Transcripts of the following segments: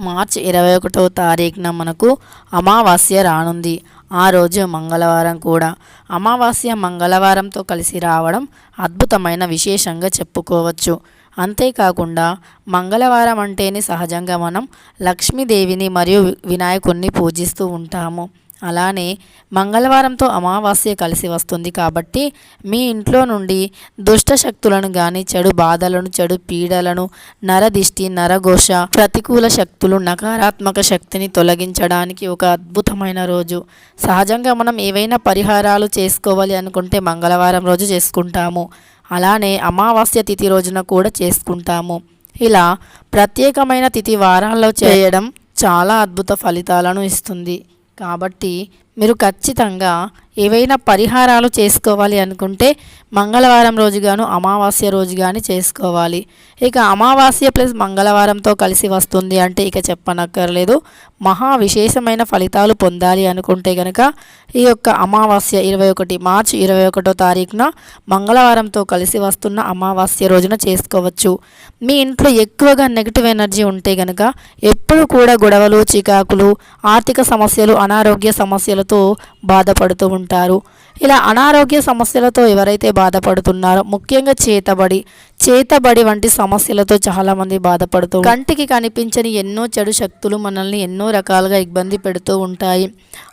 మార్చి ఇరవై ఒకటవ తారీఖున మనకు అమావాస్య రానుంది. ఆ రోజు మంగళవారం కూడా. అమావాస్య మంగళవారంతో కలిసి రావడం అద్భుతమైన విశేషంగా చెప్పుకోవచ్చు. అంతేకాకుండా మంగళవారం అంటేనే సహజంగా మనం లక్ష్మీదేవిని మరియు వినాయకుణ్ణి పూజిస్తూ ఉంటాము. అలానే మంగళవారంతో అమావాస్య కలిసి వస్తుంది కాబట్టి మీ ఇంట్లో నుండి దుష్ట శక్తులను కానీ చెడు బాధలను చెడు పీడలను నరదిష్టి నరఘోష ప్రతికూల శక్తులు నకారాత్మక శక్తిని తొలగించడానికి ఒక అద్భుతమైన రోజు. సహజంగా మనం ఏవైనా పరిహారాలు చేసుకోవాలి అనుకుంటే మంగళవారం రోజు చేసుకుంటాము. అలానే అమావాస్య తిథి రోజున కూడా చేసుకుంటాము. ఇలా ప్రత్యేకమైన తిథి వారాల్లో చేయడం చాలా అద్భుత ఫలితాలను ఇస్తుంది. కాబట్టి మీరు ఖచ్చితంగా ఏవైనా పరిహారాలు చేసుకోవాలి అనుకుంటే మంగళవారం రోజు గాను అమావాస్య రోజు కానీ చేసుకోవాలి. ఇక అమావాస్య ప్లస్ మంగళవారంతో కలిసి వస్తుంది అంటే ఇక చెప్పనక్కర్లేదు. మహా విశేషమైన ఫలితాలు పొందాలి అనుకుంటే కనుక ఈ యొక్క అమావాస్య ఇరవై ఒకటి మార్చి ఇరవై ఒకటో తారీఖున మంగళవారంతో కలిసి వస్తున్న అమావాస్య రోజున చేసుకోవచ్చు. మీ ఇంట్లో ఎక్కువగా నెగిటివ్ ఎనర్జీ ఉంటే కనుక ఎప్పుడు కూడా గొడవలు చికాకులు ఆర్థిక సమస్యలు అనారోగ్య సమస్యలతో బాధపడుతూ ఉంటారు ધારો ఇలా అనారోగ్య సమస్యలతో ఎవరైతే బాధపడుతున్నారో ముఖ్యంగా చేతబడి చేతబడి వంటి సమస్యలతో చాలామంది బాధపడుతూ కంటికి కనిపించని ఎన్నో చెడు శక్తులు మనల్ని ఎన్నో రకాలుగా ఇబ్బంది పెడుతూ ఉంటాయి.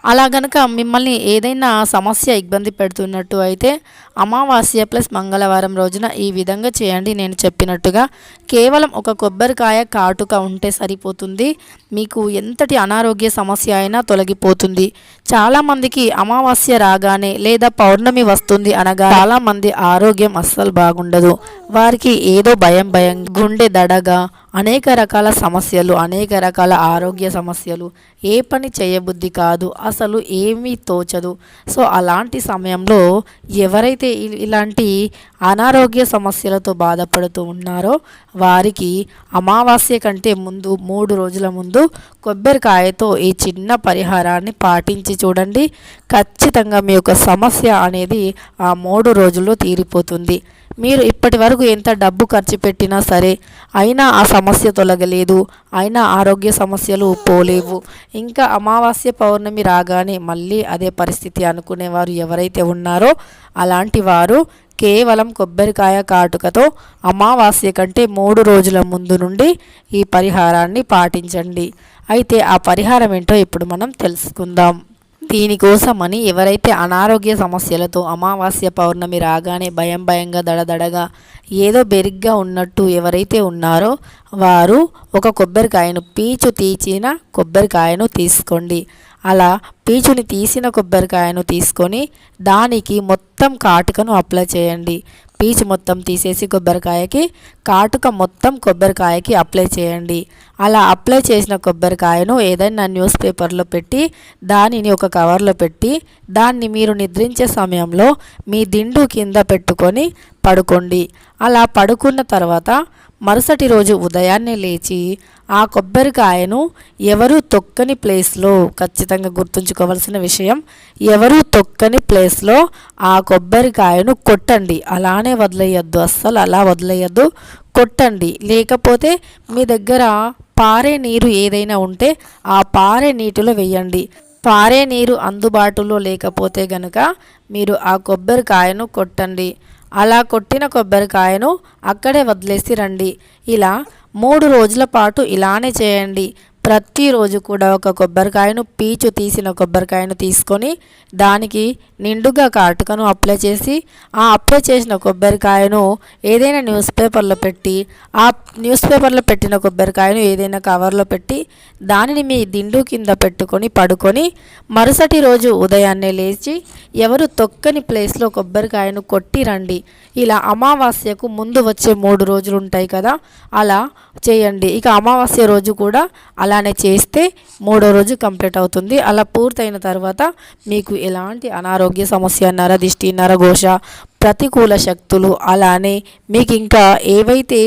అలా గనక మిమ్మల్ని ఏదైనా సమస్య ఇబ్బంది పెడుతున్నట్టు అయితే అమావాస్య ప్లస్ మంగళవారం రోజున ఈ విధంగా చేయండి. నేను చెప్పినట్టుగా కేవలం ఒక కొబ్బరికాయ కాటుక ఉంటే సరిపోతుంది. మీకు ఎంతటి అనారోగ్య సమస్య అయినా తొలగిపోతుంది. చాలామందికి అమావాస్య రాగానే లేదా పౌర్ణమి వస్తుంది అనగా చాలా మంది ఆరోగ్యం అస్సలు బాగుండదు. వారికి ఏదో భయం భయం గుండె దడగా అనేక రకాల సమస్యలు అనేక రకాల ఆరోగ్య సమస్యలు. ఏ పని చేయబుద్ధి కాదు అసలు ఏమీ తోచదు. సో అలాంటి సమయంలో ఎవరైతే ఇలాంటి అనారోగ్య సమస్యలతో బాధపడుతూ ఉన్నారో వారికి అమావాస్య కంటే ముందు మూడు రోజుల ముందు కొబ్బరికాయతో ఈ చిన్న పరిహారాన్ని పాటించి చూడండి. ఖచ్చితంగా మీ యొక్క సమస్య అనేది ఆ మూడు రోజుల్లో తీరిపోతుంది. మీరు ఇప్పటి వరకు ఎంత డబ్బు ఖర్చు పెట్టినా సరే అయినా ఆ సమస్య తొలగలేదు అయినా ఆరోగ్య సమస్యలు పోలేవు. ఇంకా అమావాస్య పౌర్ణమి రాగానే మళ్ళీ అదే పరిస్థితి అనుకునేవారు ఎవరైతే ఉన్నారో అలాంటి వారు కేవలం కొబ్బరికాయ కాటుకతో అమావాస్య కంటే మూడు రోజుల ముందు నుండి ఈ పరిహారాన్ని పాటించండి. అయితే ఆ పరిహారం ఏంటో ఇప్పుడు మనం తెలుసుకుందాం. దీనికోసమని ఎవరైతే అనారోగ్య సమస్యలతో అమావాస్య పౌర్ణమి రాగానే భయం భయంగా దడదడగా ఏదో బెరిగ్గా ఉన్నట్టు ఎవరైతే ఉన్నారో వారు ఒక కొబ్బరికాయను పీచు తీచిన కొబ్బరికాయను తీసుకోండి. అలా పీచుని తీసిన కొబ్బరికాయను తీసుకొని దానికి మొత్తం కాటుకను అప్లై చేయండి. పీచు మొత్తం తీసేసి కొబ్బరికాయకి కాటుక మొత్తం కొబ్బరికాయకి అప్లై చేయండి. అలా అప్లై చేసిన కొబ్బరికాయను ఏదైనా న్యూస్ పేపర్లో పెట్టి దానిని ఒక కవర్లో పెట్టి దాన్ని మీరు నిద్రించే సమయంలో మీ దిండు కింద పెట్టుకొని పడుకోండి. అలా పడుకున్న తర్వాత మరుసటి రోజు ఉదయాన్నే లేచి ఆ కొబ్బరికాయను ఎవరు తొక్కని ప్లేస్లో ఖచ్చితంగా గుర్తుంచుకోవాల్సిన విషయం ఎవరు తొక్కని ప్లేస్లో ఆ కొబ్బరికాయను కొట్టండి. అలానే వదిలేయద్దు అస్సలు అలా వదిలేయద్దు కొట్టండి. లేకపోతే మీ దగ్గర పారే నీరు ఏదైనా ఉంటే ఆ పారే నీటిలో వేయండి. పారే నీరు అందుబాటులో లేకపోతే గనుక మీరు ఆ కొబ్బరికాయను కొట్టండి. అలా కొట్టిన కొబ్బరికాయను అక్కడే వదిలేసి రండి. ఇలా మూడు రోజుల పాటు ఇలానే చేయండి. ప్రతిరోజు కూడా ఒక కొబ్బరికాయను పీచు తీసిన కొబ్బరికాయను తీసుకొని దానికి నిండుగా కాటుకను అప్లై చేసి ఆ అప్లై చేసిన కొబ్బరికాయను ఏదైనా న్యూస్ పేపర్లో పెట్టి ఆ న్యూస్ పేపర్లో పెట్టిన కొబ్బరికాయను ఏదైనా కవర్లో పెట్టి దానిని మీ దిండు కింద పెట్టుకొని పడుకొని మరుసటి రోజు ఉదయాన్నే లేచి ఎవరు తొక్కని ప్లేస్లో కొబ్బరికాయను కొట్టి రండి. ఇలా అమావాస్యకు ముందు వచ్చే మూడు రోజులు ఉంటాయి కదా అలా చేయండి. ఇక అమావాస్య రోజు కూడా అలా అలానే చేస్తే మూడో రోజు కంప్లీట్ అవుతుంది. అలా పూర్తయిన తర్వాత మీకు ఎలాంటి అనారోగ్య సమస్య నరదిష్టి నరఘోష ప్రతికూల శక్తులు అలానే మీకు ఇంకా ఏవైతే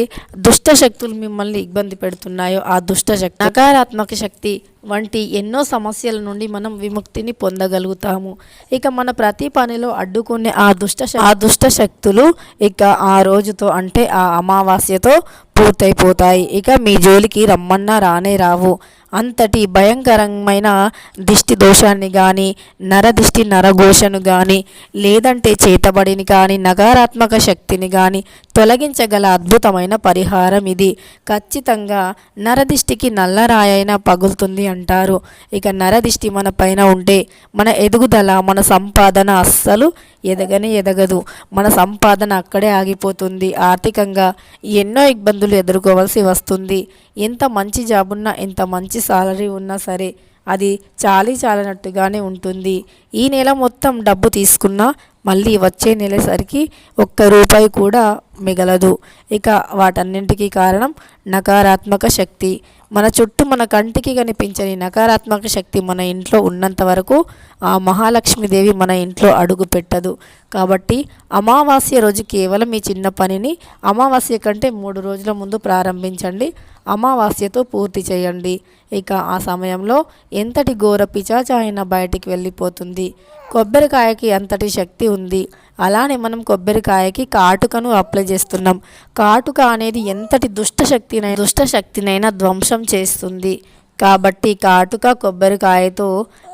దుష్ట శక్తులు మిమ్మల్ని ఇబ్బంది పెడుతున్నాయో ఆ దుష్ట శక్తి నకారాత్మక శక్తి వంటి ఎన్నో సమస్యల నుండి మనం విముక్తిని పొందగలుగుతాము. ఇక మన ప్రతి పనిలో అడ్డుకునే ఆ దుష్ట ఆ దుష్ట శక్తులు ఇక ఆ రోజుతో అంటే ఆ అమావాస్యతో పూర్తయిపోతాయి. ఇక మీ జోలికి రమ్మన్నా రానే రావు. అంతటి భయంకరమైన దిష్టి దోషాన్ని కానీ నరదిష్టి నరఘోషను కానీ లేదంటే చేతబడిని కానీ నకారాత్మక శక్తిని కానీ తొలగించగల అద్భుతమైన పరిహారం ఇది. ఖచ్చితంగా నరదిష్టికి నల్లరాయైనా పగులుతుంది అంటారు. ఇక నరదిష్టి మన పైన ఉంటే మన ఎదుగుదల మన సంపాదన అస్సలు ఎదగనే ఎదగదు. మన సంపాదన అక్కడే ఆగిపోతుంది. ఆర్థికంగా ఎన్నో ఇబ్బందులు ఎదుర్కోవాల్సి వస్తుంది. ఎంత మంచి జాబ్ ఉన్నా ఎంత మంచి సాలరీ ఉన్నా సరే అది చాలీ చాలనట్టుగానే ఉంటుంది. ఈ నెల మొత్తం డబ్బు తీసుకున్నా మళ్ళీ వచ్చే నెలసరికి ఒక్క రూపాయి కూడా మిగలదు. ఇక వాటన్నింటికీ కారణం నకారాత్మక శక్తి. మన చుట్టూ మన కంటికి కనిపించని నకారాత్మక శక్తి మన ఇంట్లో ఉన్నంత వరకు ఆ మహాలక్ష్మీదేవి మన ఇంట్లో అడుగు పెట్టదు. కాబట్టి అమావాస్య రోజు కేవలం ఈ చిన్న పనిని అమావాస్య కంటే మూడు రోజుల ముందు ప్రారంభించండి. అమావాస్యతో పూర్తి చేయండి. ఇక ఆ సమయంలో ఎంతటి ఘోర పిచాచ అయినా బయటికి వెళ్ళిపోతుంది. కొబ్బరికాయకి అంతటి శక్తి ఉంది. అలానే మనం కొబ్బరికాయకి కాటుకను అప్లై చేస్తున్నాం. కాటుక అనేది ఎంతటి దుష్ట దుష్టశక్తినైనా శక్తినైనా ధ్వంసం చేస్తుంది. కాబట్టి కాటుక కొబ్బరికాయతో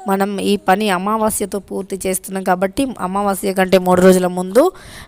మనం ఈ పని అమావాస్యతో పూర్తి చేస్తున్నాం. కాబట్టి అమావాస్య కంటే మూడు రోజుల ముందు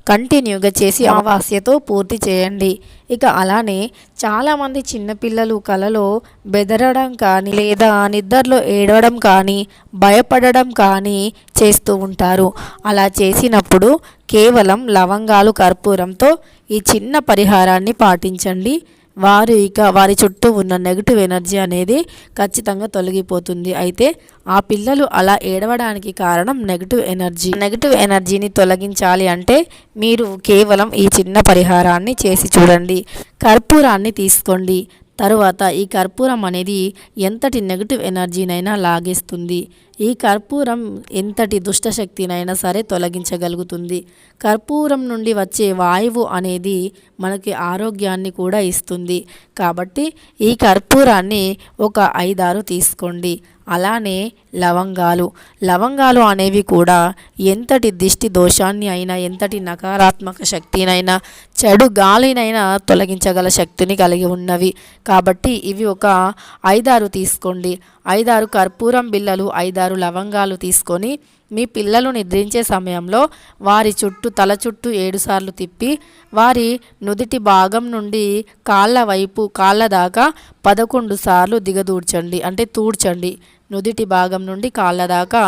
కంటిన్యూగా చేసి అమావాస్యతో పూర్తి చేయండి. ఇక అలానే చాలామంది చిన్నపిల్లలు కలలో బెదరడం కానీ లేదా నిద్రలో ఏడవడం కానీ భయపడడం కానీ చేస్తూ ఉంటారు. అలా చేసినప్పుడు కేవలం లవంగాలు కర్పూరంతో ఈ చిన్న పరిహారాన్ని పాటించండి. వారు ఇక వారి చుట్టూ ఉన్న నెగిటివ్ ఎనర్జీ అనేది ఖచ్చితంగా తొలగిపోతుంది. అయితే ఆ పిల్లలు అలా ఏడవడానికి కారణం నెగిటివ్ ఎనర్జీ. నెగిటివ్ ఎనర్జీని తొలగించాలి అంటే మీరు కేవలం ఈ చిన్న పరిహారాన్ని చేసి చూడండి. కర్పూరాన్ని తీసుకోండి. తరువాత ఈ కర్పూరం అనేది ఎంతటి నెగిటివ్ ఎనర్జీనైనా లాగేస్తుంది. ఈ కర్పూరం ఎంతటి దుష్టశక్తినైనా సరే తొలగించగలుగుతుంది. కర్పూరం నుండి వచ్చే వాయువు అనేది మనకి ఆరోగ్యాన్ని కూడా ఇస్తుంది. కాబట్టి ఈ కర్పూరాన్ని ఒక ఐదారు తీసుకోండి. అలానే లవంగాలు. లవంగాలు అనేవి కూడా ఎంతటి దిష్టి దోషాన్ని అయినా ఎంతటి నకారాత్మక శక్తినైనా చెడు గాలినైనా తొలగించగల శక్తిని కలిగి ఉన్నవి. కాబట్టి ఇవి ఒక ఐదారు తీసుకోండి. ఐదారు కర్పూరం బిళ్ళలు ఐదారు లవంగాలు తీసుకొని మీ పిల్లలు నిద్రించే సమయంలో వారి చుట్టూ తల చుట్టూ ఏడుసార్లు తిప్పి వారి నుదిటి భాగం నుండి కాళ్ళ వైపు కాళ్ళ దాకా పదకొండు సార్లు దిగదూడ్చండి అంటే తూడ్చండి. నుదిటి భాగం నుండి కాళ్ళ దాకా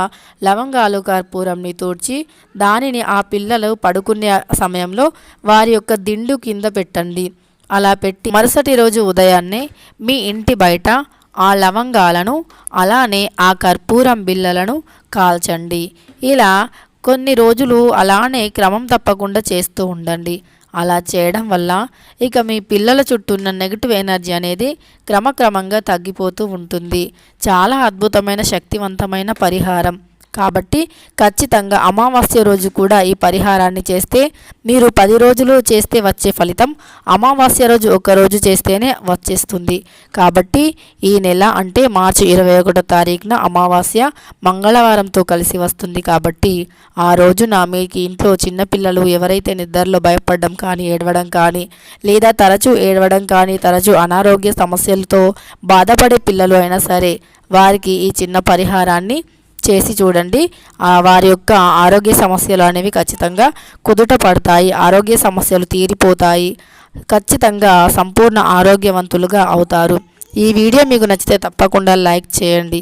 లవంగాలు కర్పూరంని తూడ్చి దానిని ఆ పిల్లలు పడుకునే సమయంలో వారి యొక్క దిండు కింద పెట్టండి. అలా పెట్టి మరుసటి రోజు ఉదయాన్నే మీ ఇంటి బయట ఆ లవంగాలను అలానే ఆ కర్పూరం బిళ్ళలను కాల్చండి. ఇలా కొన్ని రోజులు అలానే క్రమం తప్పకుండా చేస్తూ ఉండండి. అలా చేయడం వల్ల ఇక మీ పిల్లల చుట్టూ ఉన్న నెగిటివ్ ఎనర్జీ అనేది క్రమక్రమంగా తగ్గిపోతూ ఉంటుంది. చాలా అద్భుతమైన శక్తివంతమైన పరిహారం. కాబట్టి ఖచ్చితంగా అమావాస్య రోజు కూడా ఈ పరిహారాన్ని చేస్తే మీరు పది రోజులు చేస్తే వచ్చే ఫలితం అమావాస్య రోజు ఒకరోజు చేస్తేనే వచ్చేస్తుంది. కాబట్టి ఈ నెల అంటే మార్చి ఇరవై ఒకటో తారీఖున అమావాస్య మంగళవారంతో కలిసి వస్తుంది కాబట్టి ఆ రోజున మీకు ఇంట్లో చిన్నపిల్లలు ఎవరైతే నిద్రలో భయపడడం కానీ ఏడవడం కానీ లేదా తరచూ ఏడవడం కానీ తరచూ అనారోగ్య సమస్యలతో బాధపడే పిల్లలు అయినా సరే వారికి ఈ చిన్న పరిహారాన్ని చేసి చూడండి. వారి యొక్క ఆరోగ్య సమస్యలు అనేవి ఖచ్చితంగా కుదుట పడతాయి ఆరోగ్య సమస్యలు తీరిపోతాయి. ఖచ్చితంగా సంపూర్ణ ఆరోగ్యవంతులుగా అవుతారు. ఈ వీడియో మీకు నచ్చితే తప్పకుండా లైక్ చేయండి.